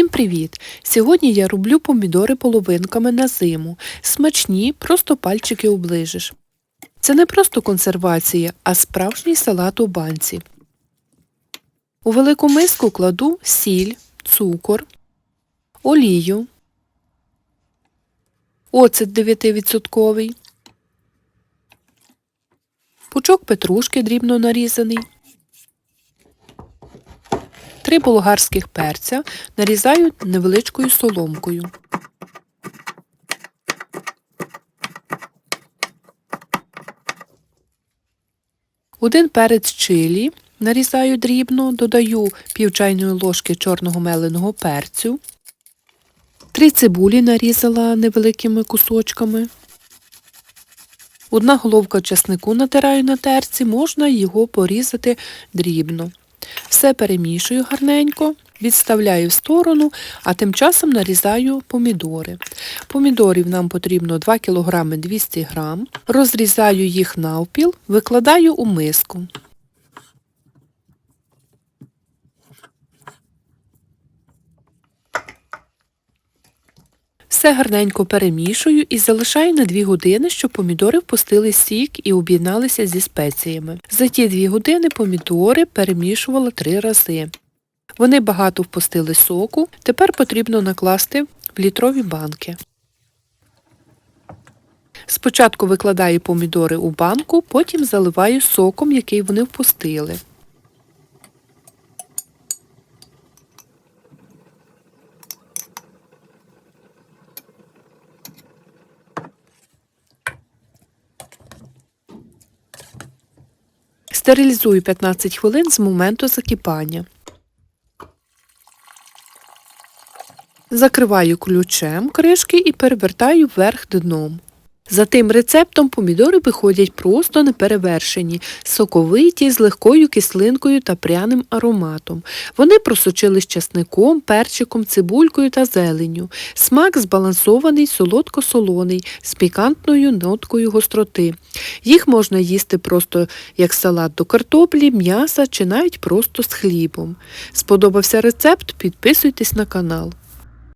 Всім привіт! Сьогодні я роблю помідори половинками на зиму. Смачні, просто пальчики оближиш. Це не просто консервація, а справжній салат у банці. У велику миску кладу сіль, цукор, олію, оцет 9%, пучок петрушки дрібно нарізаний, Три болгарських перця нарізаю невеличкою соломкою. Один перець чилі нарізаю дрібно, додаю пів чайної ложки чорного меленого перцю. Три цибулі нарізала невеликими кусочками. Одна головка часнику натираю на терці, можна його порізати дрібно. Все перемішую гарненько, відставляю в сторону, а тим часом нарізаю помідори. Помідорів нам потрібно 2 кг 200 г. Розрізаю їх навпіл, викладаю у миску. Все гарненько перемішую і залишаю на 2 години, щоб помідори впустили сік і об'єдналися зі спеціями. За ті 2 години помідори перемішувала 3 рази. Вони багато впустили соку, тепер потрібно накласти в літрові банки. Спочатку викладаю помідори у банку, потім заливаю соком, який вони впустили. Стерилізую 15 хвилин з моменту закипання. Закриваю ключем кришки і перевертаю вверх дном. За тим рецептом помідори виходять просто неперевершені, соковиті, з легкою кислинкою та пряним ароматом. Вони просочились часником, перчиком, цибулькою та зеленню. Смак збалансований, солодко-солоний, з пікантною ноткою гостроти. Їх можна їсти просто як салат до картоплі, м'яса чи навіть просто з хлібом. Сподобався рецепт? Підписуйтесь на канал.